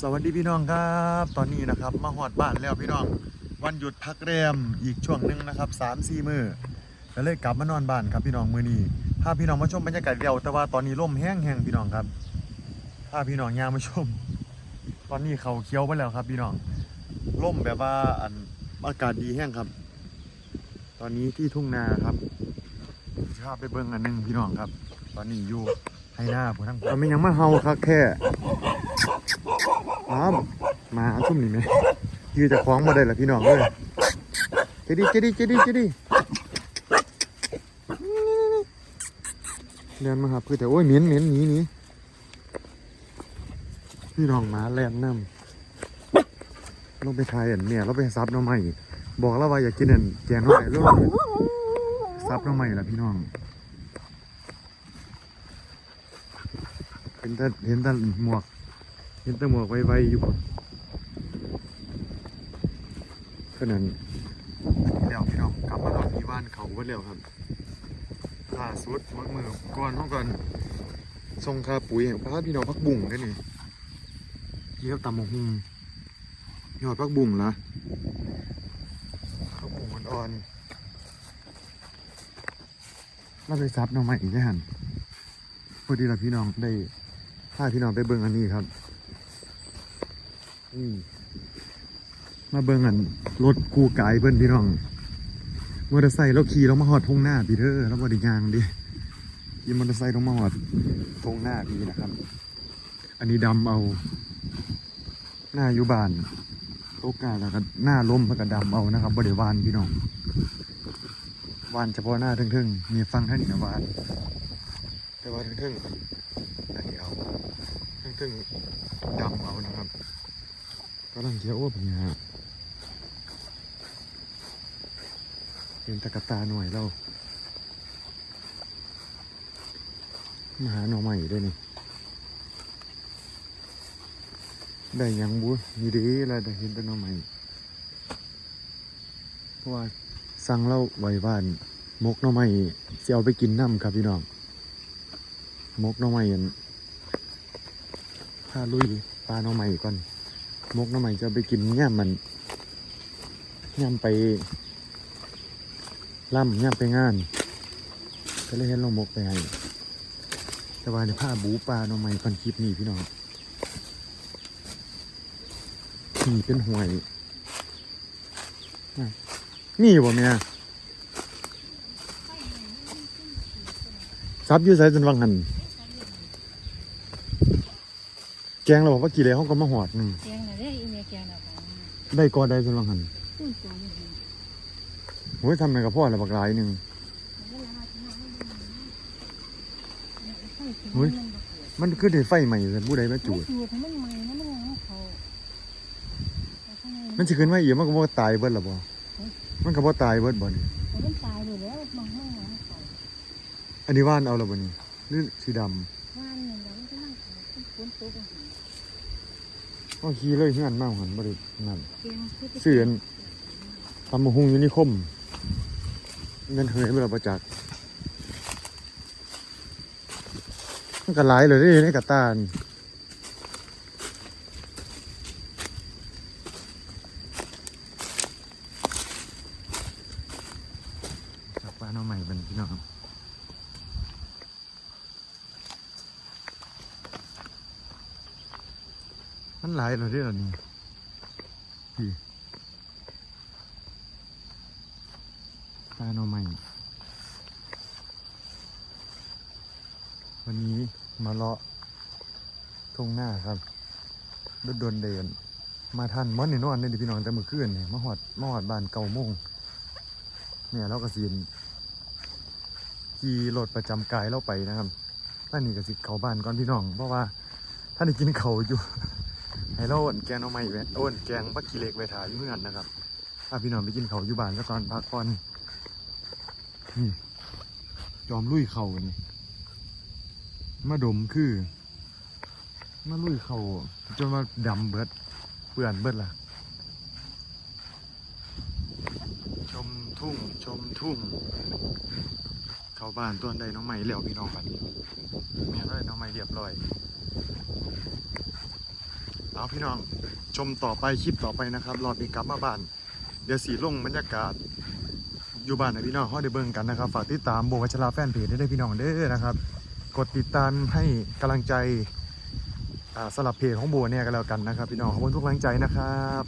สวัสดีพี่น้องครับ ตอนนี้นะครับมาหอดบ้านแล้วพี่น้อง วันหยุดพักแรมอีกช่วงหนึ่งนะครับสามสี่มือก็เลยกลับมานอนบ้านครับพี่น้องมือนี้พาพี่น้องมาชมบรรยากาศเดียวแต่ว่าตอนนี้ร่มแห้งแห้งพี่น้องครับพาพี่น้องย่างมาชม ตอนนี้เขาเคี้ยวไปแล้วครับพี่น้องร่มแบบว่าอันอากาศดีแห้งครับ ตอนนี้ที่ทุ่งนาครับจะพาไปเบิ่งอันนึงพี่น้องครับ ตอนนี้อยู่ให้หน้าผมทั้งเราไม่ยังมาเฮาคักแค่ อ้ามมาซุ่มนี่ไหมยืนจากคล้องมาได้ละพี่น้องเลยเจดีเจดีเจดีเจดีเรียนมาครับคือแต่โอ้ยเหม็นเหม็นหนีหนีพี่น้องหมาแลนน้ำลงไปทายอันเนี่ยเราไปซับน้องใหม่บอกแล้วว่าอยากกินอันแกงน้องใหม่ลูกซับน้องใหม่ละพี่น้องเห็นแต่เห็นแต่หมวก เห็นตะหมวกไวๆอยู่ขนาดนี้แล้วพี่น้องกลับมาหลอดที่บ้านเขาเพิ่นแล้วครับล่าสุดมักมือก่อนห้องก่อนส่งคาปุ๋ยให้พาพี่น้องพักบุ่งได้นี่เกี่ยวตำมกหุงยอดพักบุ่งละพักบุ่งอ่อนๆเราไปซับน้องใหม่อีกได้หันพอดีละพี่น้องได้พาพี่น้องไปเบิ่งอันนี้ครับ มาเบิ่งอันรถกูกายเพิ่นพี่น้องมอเตอร์ไซค์เราขี่เรามาหอดทงหน้าพี่เด้อเราบริยางดิขี่มอเตอร์ไซค์เรามาหอดทงหน้าพี่นะครับ อันนี้ดำเอา หน้าอยู่บ้านโอกาแล้วก็หน้าล้มแล้วก็ดำเอานะครับบริวานพี่น้องวานเฉพาะหน้าทึ่งๆมีฟังท่านนี่นะวานแต่ว่าทึ่งๆอันนี้เอาทึ่งๆดำเอานะครับ กำลังเที่ยวว่าเป็นไงฮะเป็นตะกตาหน่อยเรามาหาหน่อใหม่ด้วยนี่ได้ยังบุมีดีอะไรได้เห็นแต่หน่อใหม่เพราะว่าสั่งเราไว้บ้านมกหน่อใหม่เสียวไปกินน้ำครับพี่น้องมกหน่อใหม่อันถ้าลุยปลาหน่อใหม่ก่อน มกน้ำใหม่จะไปกินย่ามมันย่ามไปล่ำย่ามไปงาน ก็เลยเห็นลงมกไปให้แต่ว่าในผ้าบูปลาน้ำใหม่คอนคลิปนี้พี่น้องนี่เป็นห่วยน่ะนี่บ่เมียซับยืดใส่จนวังหัน แกงเราบอกว่ากี่เลยเขาก็มาหอดหนึ่งแกงน่ะเด้อีเมแกงน่ะของได้ก็ได้จนวังหันตุ้นตัวมันเห็นโอ้ยทำไงกับพ่อละบักหลายหนึ่งเวลามาที่นั่นมันไฟถึงเฮ้ย มันบ่เกิดมันคือได้ไฟใหม่เลยผู้ใดมาจูด มันจูดมันใหม่นะมันยังเขาแต่ข้างในมันสิขึ้นมาอีกมันก็บ่ตายเบิดล่ะบ่มันก็บ่ตายเบิดบ่นี่มันตายไปแล้วมันมันมันเขาอันนี้ว่านเอาและบ่นี่หรือสีดำว่านเนี่ยมันก็นั่งเขาเป็นฝนตกอะ ก็ขี่เลยเฮือนมาหันบ่ได้นั่นแกงคือไปเสื่อนทำมะฮุงอยู่นิคมเงินเฮยเวลาประจักษ์มันก็หลายเลยเด้ในกระตานจากป้าน้องใหม่เป็นพี่น้อง มันหลายเลยเด้อนี่พี่ปลาโนอใหม่ วันนี้มาเลาะทงหน้าครับรถโดนเดิน มาทันมอนนี่นอนเลยดิพี่น้องแต่เมื่อคืนเนี่ยมาหอดมาหอดบ้านเก่าโมงเนี่ยเราก็สินขี่รถประจำกายเราไปนะครับท่านนี่ก็สิเขาบ้านก่อนพี่น้อง เพราะว่าท่านได้กินเขาอยู่ ให้เราอ่อนแกงเอาใหม่ไว้อ้นแกงปักกีเล็กไว้ถ่ายอยู่เพื่อนนะครับถ้าพี่น้องไปกินเขาอยู่บ้านก็ตอนพักก่อนนี่จอมลุยเข่านี่มาดมคือมาลุยเข่าจนมาดำเบิดเปื่อนเบิดล่ะ ชมทุ่งชมทุ่งเข้าบ้านต้นใดน้องใหม่เหลียวพี่น้องกันแม่ได้น้องใหม่เรียบร้อย เอาพี่น้องชมต่อไปคลิปต่อไปนะครับรอดมีกลับมาบ้าน เดี๋ยวสีลงบรรยากาศอยู่บ้านนะพี่น้องห้าได้เบิ่งกันนะครับ ฝากติดตามโบวัชราแฟนเพจได้ด้วยพี่น้องเด้อนะครับ กดติดตามให้กำลังใจสลับเพจของโบเนี่ยก็แล้วกันนะครับ พี่น้องขอบคุณทุกกำลังใจนะครับ